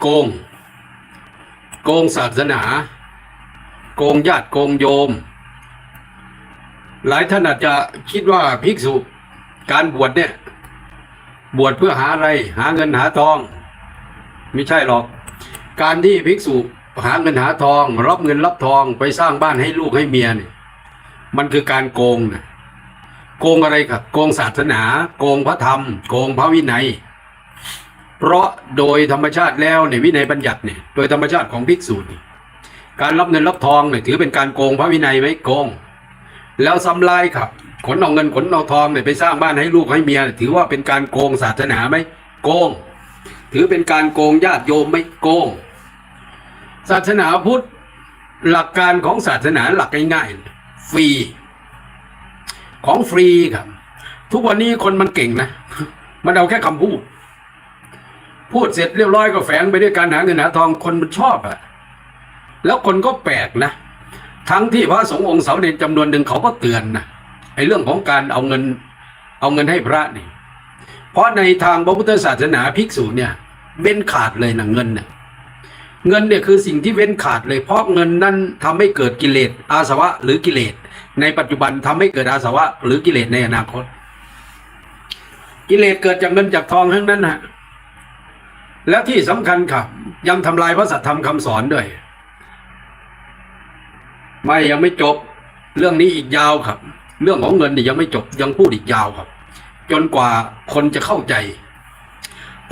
โกง โกงศาสนา โกงญาติโกงโยม หลายท่านอาจจะคิดว่าภิกษุการบวชเนี่ย บวชเพื่อหาอะไร หาเงินหาทอง ไม่ใช่หรอก การที่ภิกษุหาเงินหาทอง รับเงินรับทองไปสร้างบ้านให้ลูกให้เมียเนี่ย มันคือการโกงนะ โกงอะไรครับโกงศาสนา โกงพระธรรม โกงพระวินัย เพราะโดยธรรมชาติแล้วในยวินัยบัญญัติเนี่ยโดยธรรมชาติของภิกษุนี่การรับเงินรับทองเนี่ยถือเป็นการโกงพระวินัยไหมโกง แล้วซ้ำลายครับ ขนเอาเงินขนเอาทองเนี่ยไปสร้างบ้านให้ลูกให้เมียเนี่ยถือว่าเป็นการโกงศาสนาไหมโกง ถือเป็นการโกงญาติโยมไหมโกง ศาสนาพุทธหลักการของศาสนาหลักง่ายๆฟรี ของฟรีครับ ทุกวันนี้คนมันเก่งนะ มันเอาแค่คำพูด พูดเสร็จเรียบร้อยก็แฝงไปด้วยการหาเงินหาทองคนมันชอบอะแล้วคนก็แปลกนะ ทั้งที่พระสงฆ์องค์เสาเด่นจำนวนหนึ่งเขาก็เตือนนะไอ้เรื่องของการเอาเงิน เอาเงินให้พระนี่ เพราะในทางพระพุทธศาสนาภิกษุเนี่ยเว้นขาดเลยนะเงินเนี่ยเงินเนี่ยคือสิ่งที่เว้นขาดเลยเพราะเงินนั้นทำให้เกิดกิเลสอาสวะหรือกิเลส ในปัจจุบันทำให้เกิดอาสวะ หรือกิเลสในอนาคต กิเลสเกิดจากเงินจากทองทั้งนั้นฮะแล้วที่สำคัญครับ ยังทำลายพระสัทธรรมคำสอนด้วย ไม่ยังไม่จบ เรื่องนี้อีกยาวครับ เรื่องของเงินนี่ยยังไม่จบยังพูดอีกยาวครับ จนกว่าคนจะเข้าใจ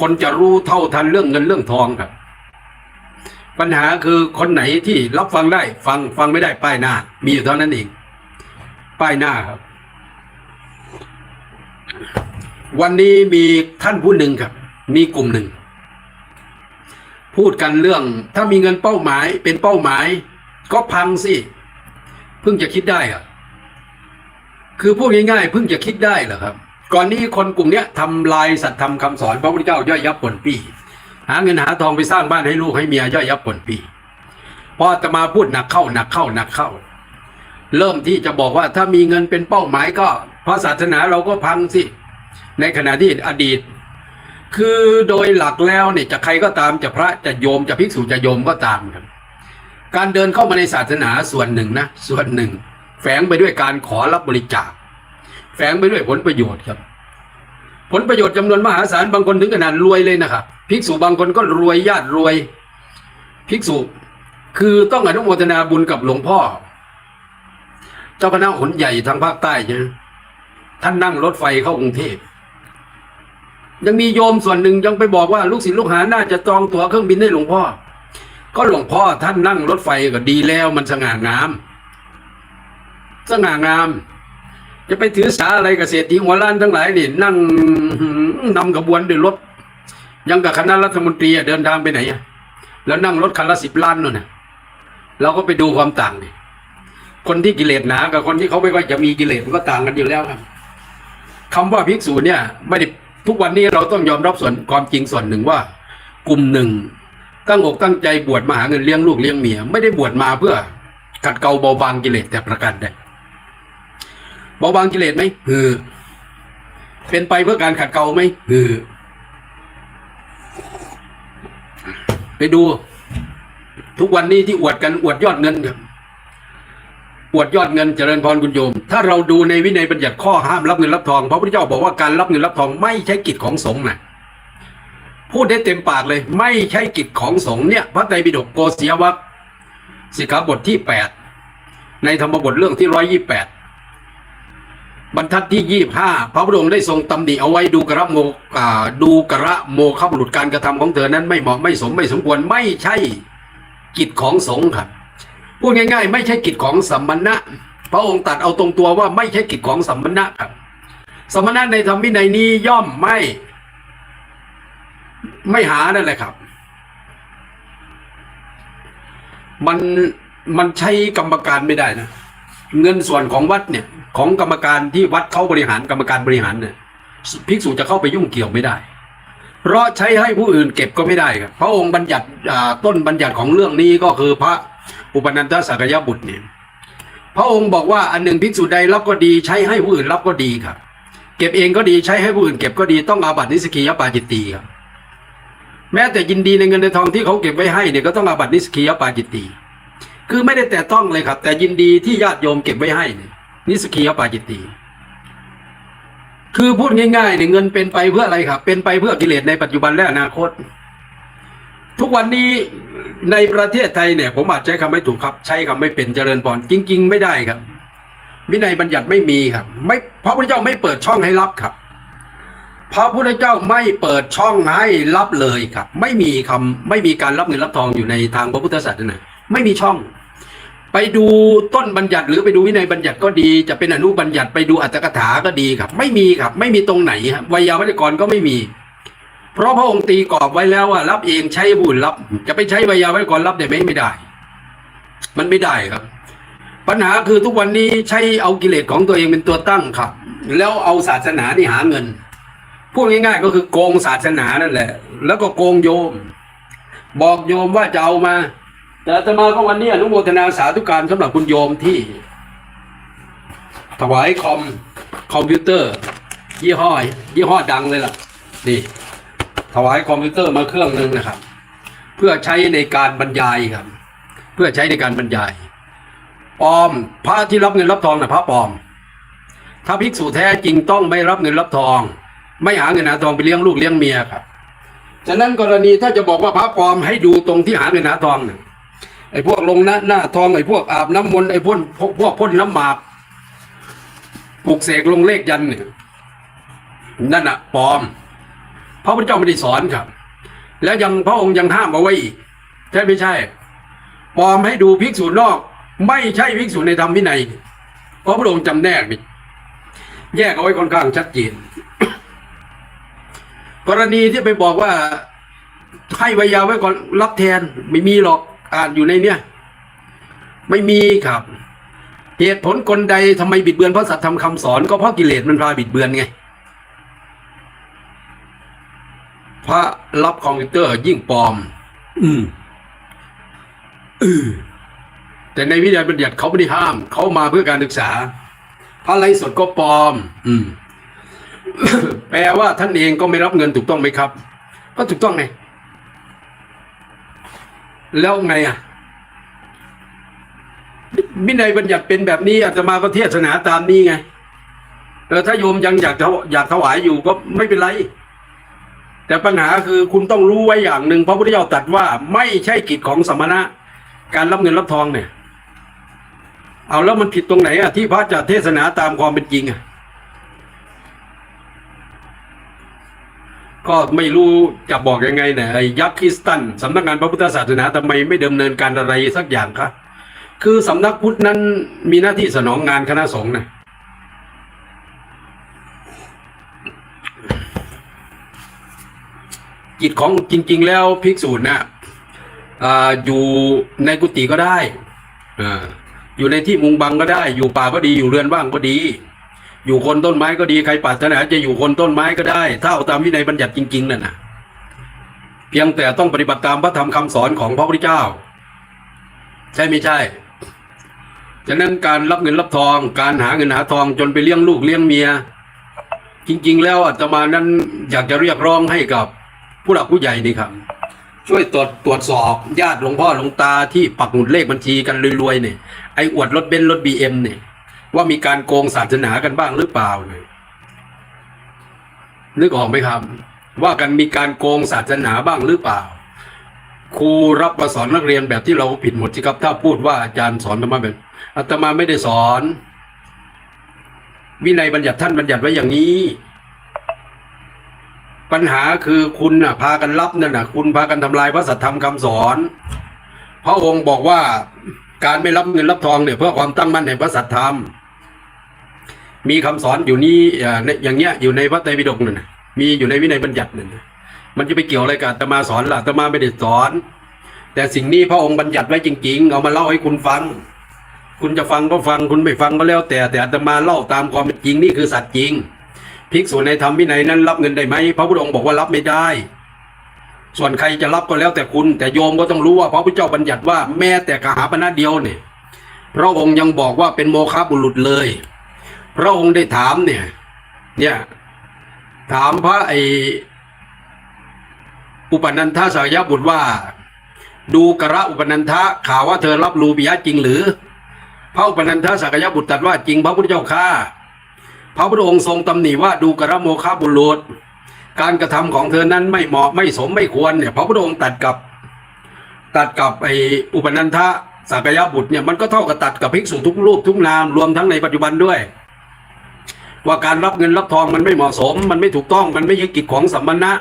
คนจะรู้เท่าทันเรื่องเงินเรื่องทองครับ ปัญหาคือคนไหนที่รับฟังได้ ฟังฟังไม่ได้ป้ายหน้า มีอยู่เท่านั้นเอง ป้ายหน้าครับ วันนี้มีท่านผู้หนึ่งครับ มีกลุ่มหนึ่ง พูดกันเรื่อง ถ้ามีเงินเป้าหมายเป็นเป้าหมาย ก็พังสิเพิ่งจะคิดได้อะคือพูดง่ายๆเพิ่งจะคิดได้เหรอครับ ก่อนนี้คนกลุ่มเนี้ยทำลายสัตธรรมคำสอนพระพุทธเจ้าย่อยยับผลปี หาเงินหาทองไปสร้างบ้านให้ลูกให้เมียย่อยยับผลปีพอจะมาพูดหนักเข้าหนักเข้าหนักเข้า เริ่มที่จะบอกว่าถ้ามีเงินเป็นเป้าหมายก็เพราะศาสนาเราก็พังสิ ในขณะที่อดีต คือโดยหลักแล้วเนี่ยจะใครก็ตามจะพระจะโยมจะภิกษุจะโยมก็ตามครับ การเดินเข้ามาในศาสนาส่วนหนึ่งนะส่วนหนึ่ง แฝงไปด้วยการขอรับบริจาค แฝงไปด้วยผลประโยชน์ครับ ผลประโยชน์จำนวนมหาศาลบางคนถึงขนาดรวยเลยนะครับภิกษุบางคนก็รวยญาติรวย ภิกษุ คือต้องอนุโมทนาบุญกับหลวงพ่อ จ้าคณะหนใหญ่ทางภาคใต้ใช่ไหมท่านนั่งรถไฟเข้ากรุงเทพยังมีโยมส่วนหนึ่งยังไปบอกว่าลูกศิษย์ลูกหาน่าจะจองตั๋วเครื่องบินให้หลวงพ่อ ก็หลวงพ่อท่านนั่งรถไฟก็ดีแล้วมันสง่างาม สง่างาม จะไปถือสาอะไรกับเศรษฐีหัวล้านทั้งหลายนี่นั่งนำขบวนด้วยรถ ยังกับคณะรัฐมนตรีเดินทางไปไหนแล้วนั่งรถคันละสิบล้านนู่นนะเราก็ไปดูความต่างดิ คนที่กิเลสหนากับคนที่เขาไม่ค่อยจะมีกิเลสมันก็ต่างกันอยู่แล้วครับคำว่าภิกษุเนี่ย ไม่ได้ทุกวันนี้เราต้องยอมรับส่วนความจริงส่วนหนึ่งว่า กลุ่มหนึ่งตั้งอกตั้งใจบวชมาหาเงินเลี้ยงลูกเลี้ยงเมียไม่ได้บวชมาเพื่อขัดเกลาเบาบางกิเลสแต่ประการใดเบาบางกิเลสไหมคือเป็นไปเพื่อการขัดเกลาไหมคือไปดู ทุกวันนี้ที่อวดกันอวดยอดเงินครับ อวดยอดเงินเจริญพรคุณโยม ถ้าเราดูในวินัยบัญญัติข้อห้ามรับเงินรับทอง พระพุทธเจ้าบอกว่าการรับเงินรับทองไม่ใช่กิจของสงฆ์นะพูดได้เต็มปากเลย ไม่ใช่กิจของสงฆ์เนี่ยพระไตรปิฎกโกศยวัคสิกขาบทที่แปดในธรรมบทเรื่องที่ร้อยยี่แปดบรรทัดที่ยี่ห้าพระพุทธองค์ได้ทรงตำหนิเอาไว้ดูกระโมอ่าดูกระโมฆะบุรุษการกระทำของเธอนั้นไม่เหมาะไม่สมไม่สมควรไม่ใช่กิจของสงฆ์ครับ พูดง่าย ๆ ไม่ใช่กิจของสัมมณะพระองค์ตัดเอาตรงตัวว่าไม่ใช่กิจของสัมมณะครับสมณะในธรรมวินัยนี้ย่อมไม่ ไม่หานั่นแหละครับ มันมันใช้กรรมการไม่ได้นะ เงินส่วนของวัดเนี่ย ของกรรมการที่วัดเขาบริหารกรรมการบริหารเนี่ยภิกษุจะเข้าไปยุ่งเกี่ยวไม่ได้ เพราะใช้ให้ผู้อื่นเก็บก็ไม่ได้ครับ พระองค์บัญญัติอ่าต้นบัญญัติของเรื่องนี้ก็คือพระ อุปนันทสักยบุตรเนี่ยพระองค์บอกว่าอันหนึ่งภิกษุใดรับก็ดีใช้ให้ผู้อื่นรับก็ดีครับ เก็บเองก็ดีใช้ให้ผู้อื่นเก็บก็ดีต้องอาบัตินิสกียปาจิตตีครับแม้แต่ยินดีในเงินในทองที่เขาเก็บไว้ให้เนี่ยก็ต้องอาบัตินิสกียปาจิตตีคือไม่ได้แต่ต้องเลยครับ แต่ยินดีที่ญาติโยมเก็บไว้ให้เนี่ยนิสกียปาจิตตีคือพูดง่ายๆเนี่ยเงินเป็นไปเพื่ออะไรครับ เป็นไปเพื่อกิเลสในปัจจุบันและอนาคต ทุกวันนี้ในประเทศไทยเนี่ย ผมอาจใช้คำไม่ถูกครับ ใช้คำไม่เป็นเจริญพรจริง ๆ ไม่ได้ครับ วินัยบัญญัติไม่มีครับ ไม่พระพุทธเจ้าไม่เปิดช่องให้รับครับพระพุทธเจ้าไม่เปิดช่องให้รับเลยครับ ไม่มีคำไม่มีการรับเงินรับทองอยู่ในทางพระพุทธศาสนาไม่มีช่อง ไปดูต้นบัญญัติ หรือไปดูวินัยบัญญัติก็ดี จะเป็นอนุบัญญัติไปดูอัตถกถาก็ดีครับ ไม่มีครับ ไม่มีตรงไหนครับวิยาวัจกรก็ไม่มี เพราะพระองค์ตีกรอบไว้แล้วว่ารับเองใช้บุญรับ จะไปใช้วิยาไวัจกรรับเนี่ยไม่ไม่ได้ มันไม่ได้ครับ ปัญหาคือทุกวันนี้ใช้เอากิเลสของตัวเองเป็นตัวตั้งครับ แล้วเอาศาสนาที่หาเงินพูดง่ายๆก็คือโกงศาสนานั่นแหละ แล้วก็โกงโยม บอกโยมว่าจะเอามา แต่อาตมาก็วันนี้อนุโมทนาสาธุการสำหรับคุณโยมที่ ถวายคอมคอมพิวเตอร์ ยี่ห้อยี่ห้อดังเลยล่ะนี่ ถวายคอมพิวเตอร์มาเครื่องหนึ่งนะครับ เพื่อใช้ในการบรรยายครับ เพื่อใช้ในการบรรยายปลอม พระที่รับเงินรับทองนะพระปลอม ถ้าภิกษุแท้จริงต้องไม่รับเงินรับทอง ไม่หาเงินหาทองไปเลี้ยงลูกเลี้ยงเมียครับฉะนั้นกรณีถ้าจะบอกว่าพระปลอมให้ดูตรงที่หาเงินหาทองน่ะไอ้พวกลงหน้าหน้าทองไอ้พวกอาบน้ำมนต์ไอ้พวกพวกพ่นน้ำหมากปลุกเสกลงเลขยันเนี่ยนั่นน่ะปลอม พระพุทธเจ้าไม่ได้สอนครับ แล้วยังพระองค์ยังห้ามเอาไว้อีกใช่ไม่ใช่ปลอมให้ดูภิกษุนอก ไม่ใช่ภิกษุในธรรมวินัยเพราะพระองค์จำแนกนี่แยกเอาไว้ค่อนข้างชัดเจนกรณีที่ไปบอกว่าให้วิยาไว้ก่อนรับแทนไม่มีหรอกอ่านอยู่ในเนี้ยไม่มีครับ เหตุผลคนใดทำไมบิดเบือนพระสัทธรรมคำสอนก็เพราะกิเลสมันพาบิดเบือนไง พระรับคอมพิวเตอร์ยิ่งปลอม อืมอือแต่ในวิทยาบัญญัติเขาไม่ได้ห้าม เขามาเพื่อการศึกษา พระไลฟ์สดก็ปลอม อืม แปลว่าท่านเองก็ไม่รับเงินถูกต้องไหมครับ ก็ถูกต้องไง แล้วไงอะวินัยบัญญัติเป็นแบบนี้อาตมาก็เทศนาตามนี้ไง เออถ้าโยมยังอยากถวอยากถวายอยู่ก็ไม่เป็นไร แต่ปัญหาคือคุณต้องรู้ไว้อย่างหนึ่งพระพุทธเจ้าตรัสว่าไม่ใช่กิจของสมณะ การรับเงินรับทองเนี่ย เอาแล้วมันผิดตรงไหนอะที่พระจะเทศนาตามความเป็นจริงอะก็ไม่รู้จะบอกยังไงเนี่ยไอ้ยักษ์คริสตันสำนักงานพระพุทธศาสนาทำไมไม่ดำเนินการอะไรสักอย่างคะคือสำนักพุทธนั้นมีหน้าที่สนองงานคณะสงฆ์นะ กิจของจริง ๆ แล้วภิกษุนะอ่าอยู่ในกุฏิก็ได้ออยู่ในที่มุงบังก็ได้ อยู่ป่าก็ดีอยู่เรือนว่างก็ดี อยู่คนต้นไม้ก็ดีใครปรารถนาจะอยู่คนต้นไม้ก็ได้ถ้าเอาตามวินัยบัญญัติจริง ๆนั่นนะเพียงแต่ต้องปฏิบัติตามพระธรรมคำสอนของพระพุทธเจ้า ใช่ไม่ใช่ฉะนั้นการรับเงินรับทองการหาเงินหาทองจนไปเลี้ยงลูกเลี้ยงเมีย จริง ๆ แล้วอาตมานั้นอยากจะเรียกร้องให้กับ ผู้หลักผู้ใหญ่นี่ครับ ช่วยตรวจตรวจสอบญาติหลวงพ่อหลวงตาที่ปักหมุดเลขบัญชีกันรวยๆเนี่ยไอ้อวดรถเบนซ์รถบีเอ็มเนี่ยว่ามีการโกงศาสนากันบ้างหรือเปล่าเนี่ยนึกออกไหมครับ ว่ากันมีการโกงศาสนาบ้างหรือเปล่า ครูรับมาสอนนักเรียนแบบที่เราผิดหมดสิครับ ถ้าพูดว่าอาจารย์สอนธรรมะแบบอาตมาไม่ได้สอน วินัยบัญญัติท่านบัญญัติไว้อย่างนี้ ปัญหาคือคุณน่ะ พากันรับนั่นน่ะ คุณพากันทำลายพระสัทธรรมคำสอน พระองค์บอกว่าการไม่รับเงินรับทองเนี่ยเพื่อความตั้งมั่นในพระสัทธรรม มีคำสอนอยู่นี้อย่างเงี้ยอยู่ในพระไตรปิฎกนั่นน่ะมีอยู่ในวินัยบัญญัตินั่นน่ะมันจะไปเกี่ยวอะไรกับตมาสอนล่ะตมาไม่ได้สอน แต่สิ่งนี้พระองค์บัญญัติไว้จริง ๆ เอามาเล่าให้คุณฟัง คุณจะฟังก็ฟังคุณไม่ฟังก็แล้วแต่แต่ตมาเล่าตามความเป็นจริงนี่คือสัตว์จริง ภิกษุในธรรมวินัยนั้นรับเงินได้ไหมพระพุทธองค์บอกว่ารับไม่ได้ ส่วนใครจะรับก็แล้วแต่คุณ แต่โยมก็ต้องรู้ว่าพระพุทธเจ้าบัญญัติว่าแม้แต่กหาปณะเดียวเนี่ยพระองค์ยังบอกว่าเป็นโมฆะบุรุษเลย พระองค์ได้ถามเนี่ยเนี่ยถามพระไออุปนันทสายบุตรว่า ดูกระอุปนันทะข่าวว่าเธอรับรูปิยะจริงหรือ พระอุปนันทสักยบุตรตรัสว่าจริงพระพุทธเจ้าข้า พระพุทธองค์ทรงตำหนิว่าดูกระโมฆะบุรุษ การกระทำของเธอนั้นไม่เหมาะไม่สมไม่ควรเนี่ย พระพุทธองค์ตัดกับ ตัดกับไออุปนันทสักยบุตรเนี่ยมันก็เท่ากับตัดกับภิกษุทุกรูปทุกนามรวมทั้งในปัจจุบันด้วย ว่าการรับเงินรับทองมันไม่เหมาะสม มันไม่ถูกต้องมันไม่ใช่กิจของสัมมณะ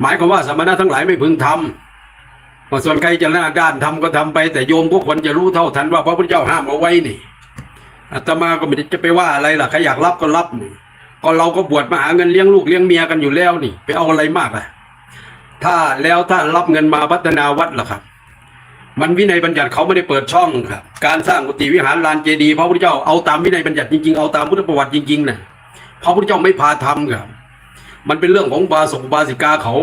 หมายความว่าสัมมณะทั้งหลายไม่พึงทำว่าส่วนใครจะหน้าด้านทำก็ทำไป แต่โยมก็ควรจะรู้เท่าทันว่าพระพุทธเจ้าห้ามเอาไว้นี่ อาตมาก็ไม่ได้จะไปว่าอะไรล่ะใครอยากรับก็รับนี่ก็เราก็บวชมาหาเงินเลี้ยงลูกเลี้ยงเมียกันอยู่แล้วนี่ ไปเอาอะไรมากอะ ถ้าแล้วถ้ารับเงินมาพัฒนาวัดล่ะครับ มันวินัยบัญญัติเขาไม่ได้เปิดช่องครับ การสร้างกุฏิวิหารลานเจดีย์พระพุทธเจ้าเอาตามวินัยบัญญัติจริงๆเอาตามพุทธประวัติจริงๆนะพระพุทธเจ้าไม่พาทำครับ มันเป็นเรื่องของบาสกบาสิกาเขา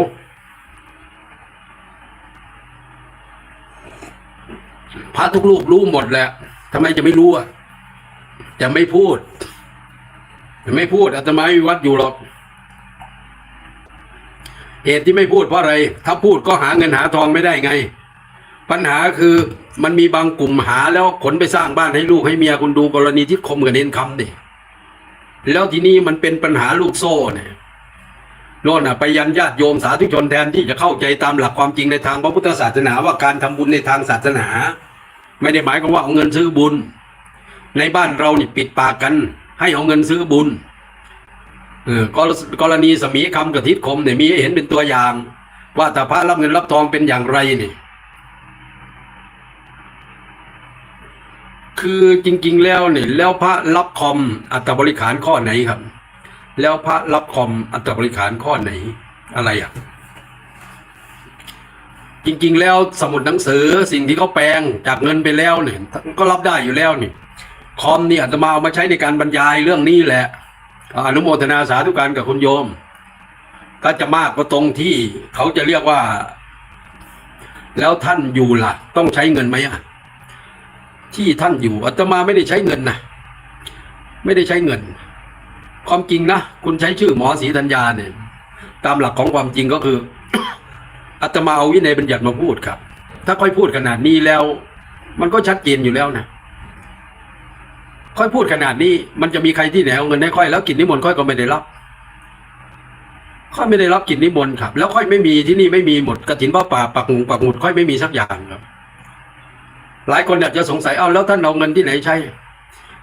พระทุกรูปรู้หมดแหละทำไมจะไม่รู้อะ จะไม่พูดจะไม่พูดอาตมาไม่มีวัดอยู่หรอกเหตุที่ไม่พูดเพราะอะไร ถ้าพูดก็หาเงินหาทองไม่ได้ไง ปัญหาคือมันมีบางกลุ่มหาแล้วขนไปสร้างบ้านให้ลูกให้เมียคุณดูกรณีที่คมกับเน้นคำดิแล้วทีนี้มันเป็นปัญหาลูกโซ่เนี่ยโน่นอะไปยันญาติโยมสาธุชนแทนที่จะเข้าใจตามหลักความจริงในทางพระพุทธศาสนาว่าการทำบุญในทางศาสนา ไม่ได้หมายความว่าเอาเงินซื้อบุญ ในบ้านเรานี่ปิดปากกัน ให้เอาเงินซื้อบุญเออกรกรณีสมีคำกับทิศคมเนี่ยมีให้เห็นเป็นตัวอย่าง ว่าแต่พระรับเงินรับทองเป็นอย่างไรนี่คือจริง ๆ แล้วเนี่ยแล้วพระรับคอมอัตบริขารข้อไหนครับ แล้วพระรับคอมอัตบริขารข้อไหนอะไรอะจริง ๆ แล้วสมุดหนังสือสิ่งที่เขาแปลงจากเงินไปแล้วเนี่ยก็รับได้อยู่แล้วนี่ คอมนี่อาตมาเอามาใช้ในการบรรยายเรื่องนี้แหละอนุโมทนาสาธุการกับคุณโยมก็จะมากก็ตรงที่เขาจะเรียกว่า แล้วท่านอยู่ล่ะต้องใช้เงินไหมอะที่ท่านอยู่อาตมาไม่ได้ใช้เงินนะไม่ได้ใช้เงิน ความจริงนะคุณใช้ชื่อหมอศรีธัญญาเนี่ย ตามหลักของความจริงก็คืออาตมาเอาวินัยบัญญัติมาพูดครับ ถ้าค่อยพูดขนาดนี้แล้ว มันก็ชัดเจนอยู่แล้วนะ ค่อยพูดขนาดนี้มันจะมีใครที่ไหนเอาเงินให้ค่อยแล้วกิจนิมนต์ค่อยก็ไม่ได้รับ ค่อยไม่ได้รับกิจนิมนต์ครับ แล้วค่อยไม่มีที่นี่ไม่มีหมดกระถินพ่อป่าปักหมุงปักหมุดค่อยไม่มีสักอย่างครับ หลายคนอาจจะสงสัยเอาแล้วท่านเอาเงินที่ไหนใช้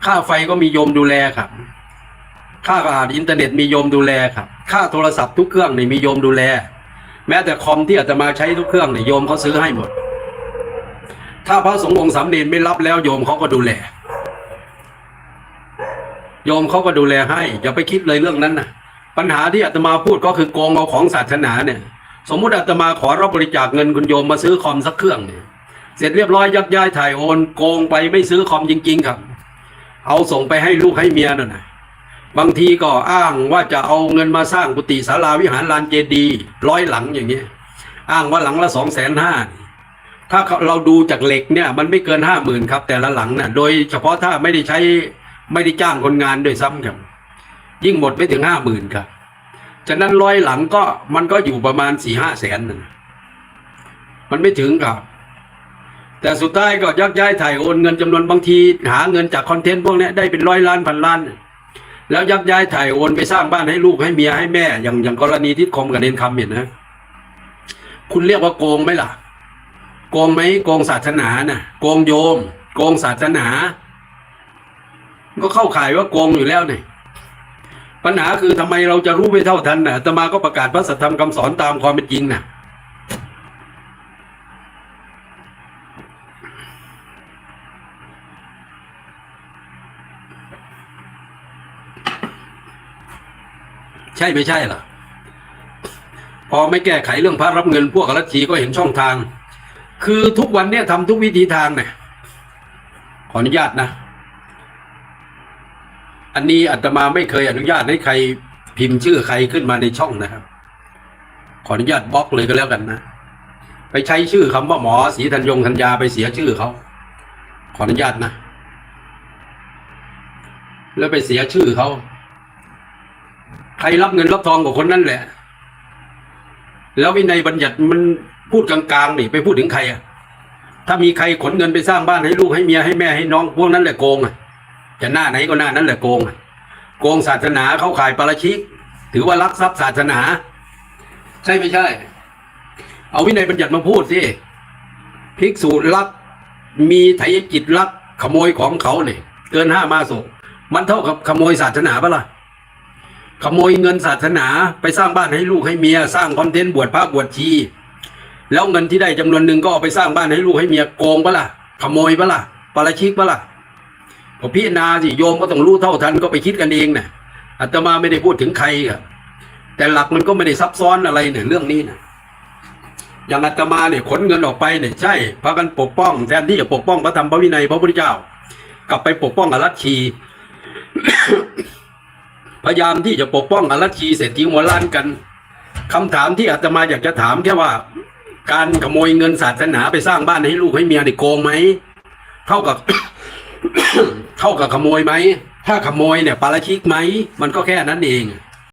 ค่าไฟก็มีโยมดูแลครับค่าอาอินเทอร์เน็ตมีโยมดูแลครับค่าโทรศัพท์ทุกเครื่องนี่มีโยมดูแล แม้แต่คอมที่อาตมาใช้ทุกเครื่องเนี่ยโยมเขาซื้อให้หมด ถ้าพระสงฆ์องค์สามเณรไม่รับแล้วโยมเขาก็ดูแล โยมเขาก็ดูแลให้ อย่าไปคิดเลยเรื่องนั้นนะปัญหาที่อาตมาพูดก็คือโกงเอาของศาสนาเนี่ย สมมุติอาตมาขอรับบริจาคเงินคุณโยมมาซื้อคอมสักเครื่องเนี่ยเสร็จเรียบร้อยยักย้ายถ่ายโอนโกงไปไม่ซื้อคอมจริง ๆ ครับ เอาส่งไปให้ลูกให้เมียนั่นนะบางทีก็อ้างว่าจะเอาเงินมาสร้างกุฏิศาลาวิหารลานเจดีย์ร้อยหลังอย่างเงี้ยอ้างว่าหลังละสองแสนห้าถ้าเราดูจากเหล็กเนี่ยมันไม่เกินห้าหมื่นครับแต่ละหลังน่ะโดยเฉพาะถ้าไม่ได้ใช้ ไม่ได้จ้างคนงานด้วยซ้ำครับ ยิ่งหมดไม่ถึงห้าหมื่นครับ ฉะนั้นร้อยหลังก็มันก็อยู่ประมาณสี่ห้าแสนนะมันไม่ถึงครับ แต่สุดท้ายก็ยักย้ายถ่ายโอนเงินจำนวนบางที หาเงินจากคอนเทนต์พวกนี้ได้เป็นร้อยล้านพันล้าน แล้วยักย้ายถ่ายโอนไปสร้างบ้านให้ลูกให้เมียให้แม่ อย่างอย่างกรณีที่คมกับเนนคำเห็นนะ คุณเรียกว่าโกงไหมล่ะ โกงไหมโกงศาสนาน่ะ โกงโยม โกงศาสนา ก็เข้าข่ายว่าโกงอยู่แล้วเนี่ยปัญหาคือทำไมเราจะรู้ไม่เท่าทันน่ะตมาก็ประกาศพระสัทธรรมคำสอนตามความเป็นจริงน่ะใช่ไม่ใช่หรอพอไม่แก้ไขเรื่องพระรับเงินพวกรัชชีก็เห็นช่องทาง คือทุกวันเนี่ยทำทุกวิธีทางเนี่ยขออนุญาตนะ อันนี้อาตมาไม่เคยอนุญาตให้ใครพิมพ์ชื่อใครขึ้นมาในช่องนะครับ ขออนุญาตบล็อกเลยก็แล้วกันนะ ไปใช้ชื่อคำว่าหมอศรีธัญยงธัญญาไปเสียชื่อเขาขออนุญาตนะ แล้วไปเสียชื่อเขา ใครรับเงินรับทองกับคนนั้นแหละ แล้ววินัยบัญญัติมันพูดกลางๆนี่ไปพูดถึงใครอะถ้ามีใครขนเงินไปสร้างบ้านให้ลูกให้เมียให้แม่ให้น้อง พวกนั้นแหละโกงอะ จะหน้าไหนก็หน้านั้นแหละโกง โกงศาสนาเขาขายปาราชิก ถือว่ารักทรัพย์ศาสนา ใช่ไม่ใช่ เอาวินัยบัญญัติมาพูดสิภิกษุลัก มีไถยจิตลัก ขโมยของเขาเนี่ยเกินห้ามาศกมันเท่ากับขโมยศาสนาปะล่ะขโมยเงินศาสนาไปสร้างบ้านให้ลูกให้เมีย สร้างคอนเทนต์บวชพระบวชชีแล้วเงินที่ได้จำนวนหนึ่งก็เอาไปสร้างบ้านให้ลูกให้เมียโกงปะล่ะขโมยปะล่ะปาราชิกปะล่ะ พอพิจารณาสิโยมก็ต้องรู้เท่าทันก็ไปคิดกันเองนะอาตมาไม่ได้พูดถึงใครอะแต่หลักมันก็ไม่ได้ซับซ้อนอะไรเนี่ยเรื่องนี้นะอย่างอาตมาเนี่ยขนเงินออกไปเนี่ยใช่พากันปกป้องแทนที่จะปกป้องพระธรรมพระวินัยพระพุทธเจ้า กลับไปปกป้องอรัชชีพยายามที่จะปกป้องอรัชชีเศรษฐีหัวล้านกันคำถามที่อาตมาอยากจะถามแค่ว่า การขโมยเงินศาสนาไปสร้างบ้านให้ลูกให้เมียเนี่ยโกงไหมเท่ากับ เท่ากับขโมยไหม ถ้าขโมยเนี่ยปาราชิกไหม มันก็แค่นั้นเอง